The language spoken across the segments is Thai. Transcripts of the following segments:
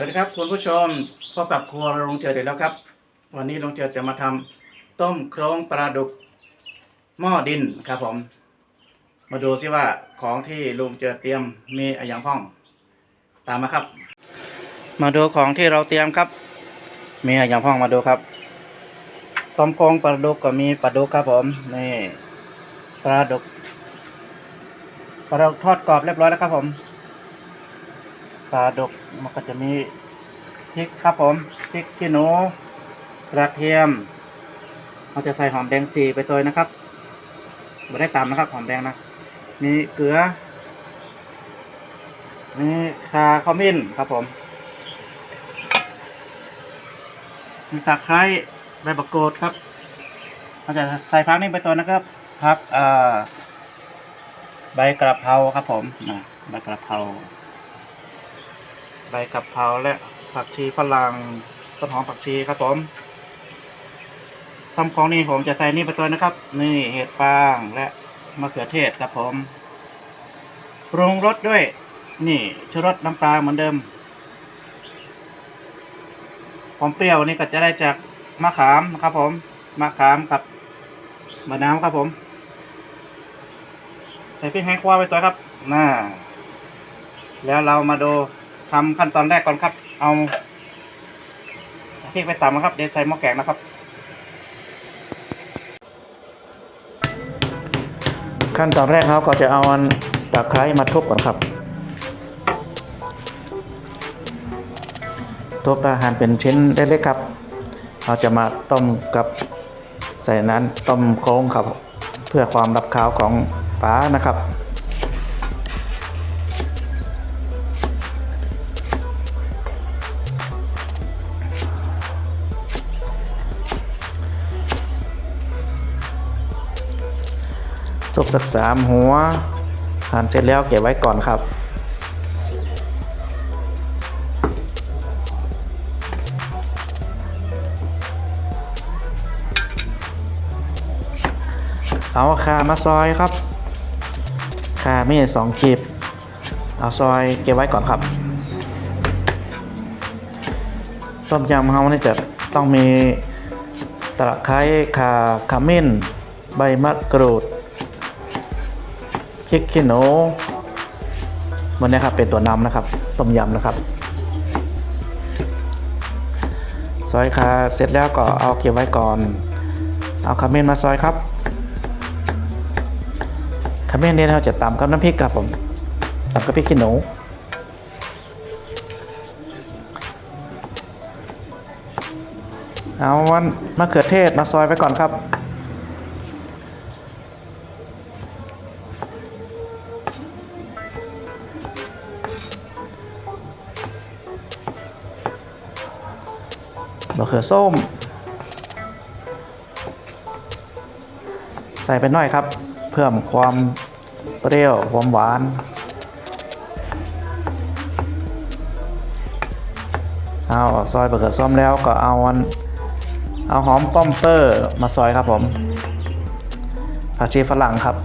วัสดีครับคุณผู้ชมพบกับครัวโรงเจอเด็ดแล้วครับ วันนี้โรงเจอจะมาทำต้มโครงปลาดุกหม้อดินครับผม มาดูซิว่าของที่ลุงเจอเตรียมมีอะไรอย่างพ้อง ตามมาครับ มาดูของที่เราเตรียมครับ มีอะไรอย่างพ้องมาดูครับต้มโครงปลาดุกก็มีปลาดุกครับผมนี่ปลาดุกปลาดุกทอดกรอบเรียบร้อยแล้วครับผม ปลาดกมันก็จะมีพริกครับผมพริกขี้หนูกระเทียมเราจะใส่หอมแดงจีไปตัวนะครับไม่ได้ตำนะครับหอมแดงนะมีเกลือมีคาขมิ้นครับผมมีตะไคร้ใบมะกรูดครับเราจะใส่พักนี้ไปตัวนะครับพักอ่อใบกระเพราครับผมนะใบกระเพรา ใบกะเพราและผักชีฝรั่งต้นหอมผักชีครับผมทำของนี่ผมจะใส่นี่ไปตัวนะครับ นี่เห็ดฟางและมะเขือเทศครับผมปรุงรสด้วย นี่ชูรสน้ำปลาเหมือนเดิมความเปรี้ยวนี่ก็จะได้จากมะขามนะครับผมมะขามกับมะนาวครับผม ใส่พริกแห้งคั่วไปตัวครับน่าแล้วเรามาดู ทำขั้นตอนแรกก่อนครับ เอาพริกไปตำนะครับ เดี๋ยวใส่หม้อแกงนะครับขั้นตอนแรกครับก็จะเอาอันตะไคร้มาทุบก่อนครับ ทุบแล้วหั่นเป็นชิ้นเล็กๆครับ เราจะมาต้มกับใส่นั้นต้มโค้งครับ เพื่อความรับข้าวของปลานะครับ ทุบสักสามหัวหั่นเสร็จแล้วเก็บไว้ก่อนครับ เอาคามาซอยครับคาไม่สองกีบเอาซอยเก็บไว้ก่อนครับต้มยำเฮานี่จะต้องมีตะไคร้ข่าขมิ้น ใบมะกรูด พริกขี้หนูมันนี้ครับเป็นตัวนำนะครับ ต้มยำนะครับ ซอยคาเสร็จแล้วก็เอาเก็บไว้ก่อน เอาขมิ้นมาซอยครับขมิ้นนี่เราจะตำกับน้ำพริกครับผมตำกับพริกขี้หนูเอาวันมะเขือเทศมาซอยไปก่อนครับ มะเขือส้ม ใส่ไปหน่อยครับ เพิ่มความเปรี้ยวความหวาน เอาซอยมะเขือส้มแล้วก็เอาอันเอาหอมป้อมเปอร์มาซอยครับผมผักชีฝรั่งครับ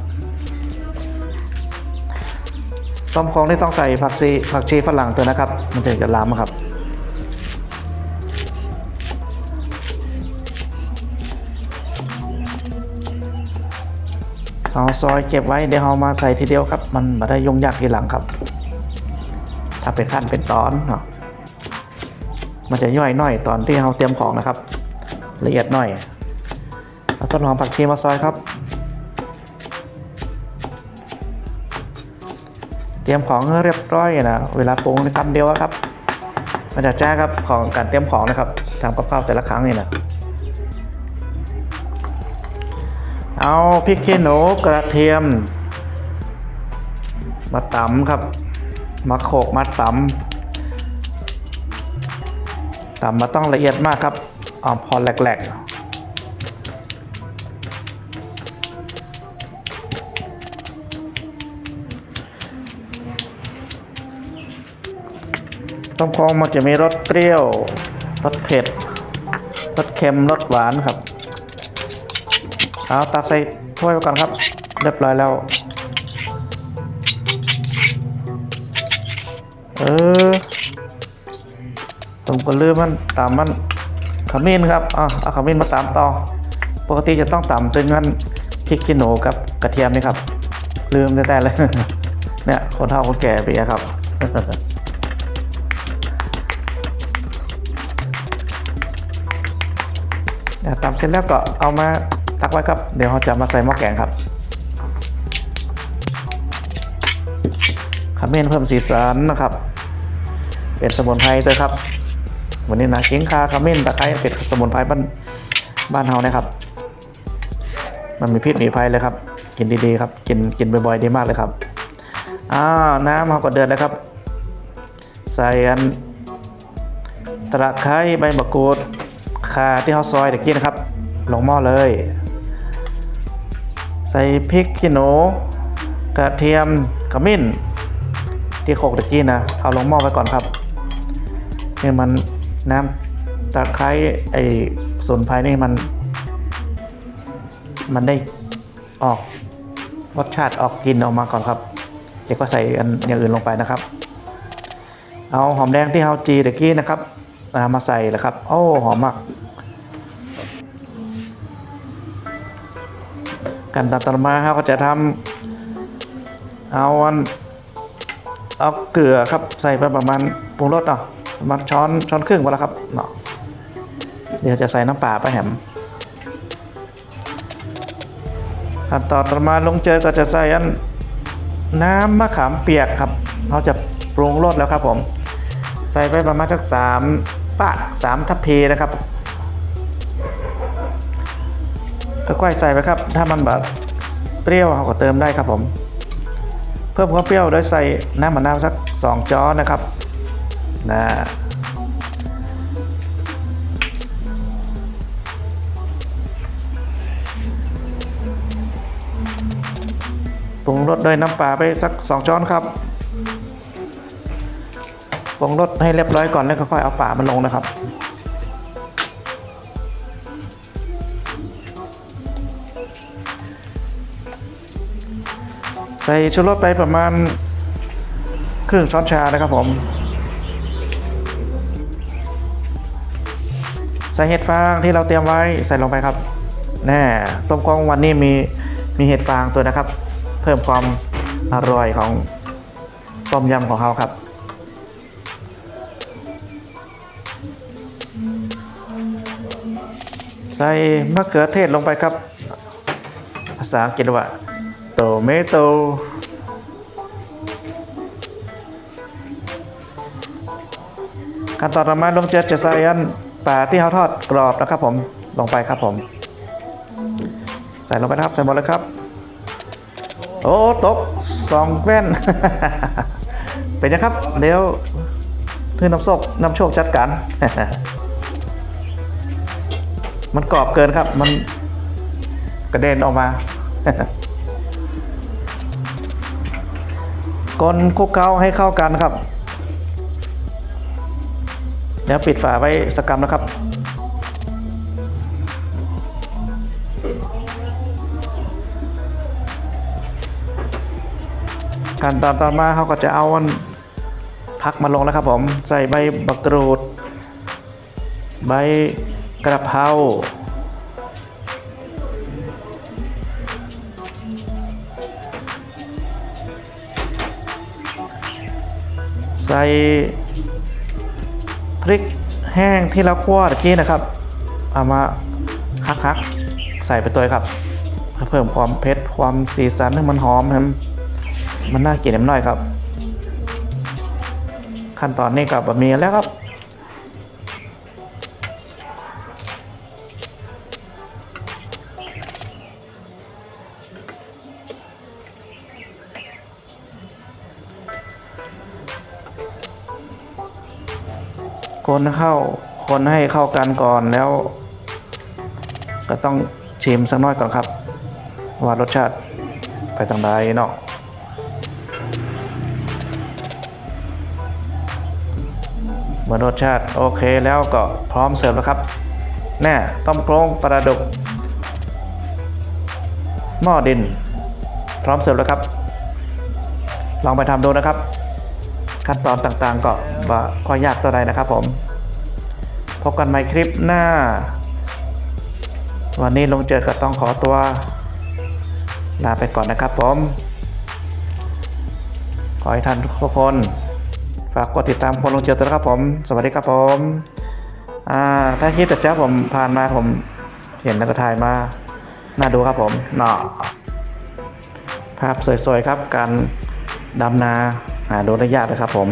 ต้มโครงที่ต้องใส่ผักชีผักชีฝรั่งตัวนะครับ มันถึงจะล้ำครับ เอาซอยเก็บไว้เดี๋ยวเอามาใส่ทีเดียวครับ มันมาได้ยุ่งยากทีหลังครับ ถ้าเป็นขั้นเป็นตอนเนาะมันจะย่อยหน่อยตอนที่เราเตรียมของนะครับ ละเอียดหน่อยเอาต้นหอมผักชีมาซอยครับ เตรียมของเรียบร้อยนะเวลาปรุงในคำเดียวครับมันจะแจ้ครับของการเตรียมของนะครับทำกับข้าวแต่ละครั้งนี่นะ เอาพริกขี้หนูกระเทียม มาตำครับ มาโขกมาตำตำมาต้องละเอียดมากครับเอาพอแหลกๆต้มโค้งมันจะมีรสเปรี้ยว รสเผ็ด รสเค็ม รสหวานครับ เอาตักใส่ถ้วยไปก่อนครับ เรียบร้อยแล้ว เออผมก็ลืมมันตามมันขมิ้นครับอะเอาขมิ้นมาตามต่อ ปกติจะต้องตำจึงงั้นพริกขี้หนูกับกระเทียมนี่ครับ ลืมแต่ๆเลยเนี่ยคนเฒ่าคนแก่ไปอะครับเนี่ยตำเสร็จแล้วก็เอามา ตักไว้ครับ เดี๋ยวเราจะมาใส่หม้อแกงครับขมิ้นเพิ่มสีสันนะครับ เป็นสมุนไพรด้วยครับ วันนี้นะขิงคาขมิ้นตะไคร้เป็นสมุนไพรบ้านบ้านเฮานะครับ มันมีพิษมีภัยเลยครับ กินดีๆครับ กินกินบ่อยๆดีมากเลยครับ อ้าวน้ำเราก็เดือดแล้วครับ ใส่อันตะไคร้ใบมะกรูดขาที่เขาซอยตะกี้นะครับ ลงหม้อเลย ใส่พริกขี้หนูกระเทียมขมิ้น ที่โขกตะกี้นะ เอาลงหม้อไว้ก่อนครับนี่มันน้ำตะไคร้ไอ้สมุนไพรนี่มัน มันได้ออกรสชาติออกกลินออกมาก่อนครับ เดี๋ยวก็ใส่อันอย่างอื่นลงไปนะครับ เอาหอมแดงที่เฮาจีตะกี้นะครับมาใส่แล้วครับ โอ้หอมมาก กันตอนต่อมาเราก็จะทำเอาอันเอาเกลือครับใส่ไปประมาณปรุงรสเนาะประมาณช้อนช้อนครึ่งพอแล้วครับเนาะเดี๋ยวจะใส่น้ำปลาไปแหมขั้นตอนต่อมาลงเจอก็จะใส่อันน้ำมะขามเปียกครับเราจะปรุงรสแล้วครับผม ใส่ไปประมาณสักสามปะสามทัพพีนะครับ ค่อยๆใส่ไปครับ ถ้ามันแบบเปรี้ยวเราก็เติมได้ครับผม เพิ่มความเปรี้ยวโดยใส่น้ำมะนาวสักสองจ้อนะครับนะปรุงรสด้วยน้ำปลาไปสักสองช้อนครับปรุงรสให้เรียบร้อยก่อนแล้วค่อยเอาปลามันลงนะครับ ใส่ชูรสไปประมาณครึ่งช้อนชานะครับผม ใส่เห็ดฟางที่เราเตรียมไว้ใส่ลงไปครับแน่ต้มกองวันนี้มีมีเห็ดฟางตัวนะครับ เพิ่มความอร่อยของต้มยำของเขาครับ ใส่มะเขือเทศลงไปครับ ภาษาอังกฤษว่า โตเมโตขั้นตอนต่อมาลงเจอจะใส่อันปลาที่เขาทอดกรอบนะครับผมลงไปครับผม ใส่ลงไปครับใส่หมดเลยครับ โอ้ตกสองแว่น เป็นยังครับเดี๋ยวเพื่อนน้ำโชคน้ำโชคจัดการมันกรอบเกินครับ มันกระเด็นออกมา กลคลุกเคล้าให้เข้ากันครับ เดี๋ยวปิดฝาไว้สกกรรมนะครับ ขั้นตอนต่อมาเขาก็จะเอาอันพักมาลงแล้วครับผม ใส่ใบบักกรูด ใบกระเพรา ส่พริกแห้งที่เราคั่วตะกี้นะครับ เอามาคักๆใส่ไปตัวครับเพื่อเพิ่มความเผ็ดความสีสันให้มันหอมให้มันมันน่ากินนิดหน่อยครับ ขั้นตอนนี้กับบะหมี่แล้วครับ คนเข้าคนให้เข้ากันก่อนแล้ว ก็ต้องชิมสักน้อยก่อนครับ ว่ารสชาติไปทางใดเนาะเมื่อรสชาติโอเคแล้วก็พร้อมเสิร์ฟแล้วครับ แน่ต้มโครงปลาดุกหม้อดิน พร้อมเสิร์ฟแล้วครับ ลองไปทำดูนะครับ ขั้นตอนต่างๆก็บ่ค่อยยากตัวใดนะครับผม พบกันใหม่คลิปหน้า วันนี้ลงเจอก็ต้องขอตัว ลาไปก่อนนะครับผม ขอให้ท่านทุกคน ฝากกดติดตามคนลงเจอตัวนะครับผม สวัสดีครับผมถ้าคลิปแต่เจ้าผมผ่านมาผมเห็นแล้วก็ถ่ายมา น่าดูครับผมเนาะภาพสวยๆครับการดำนาหาดูได้ยากเลยครับผม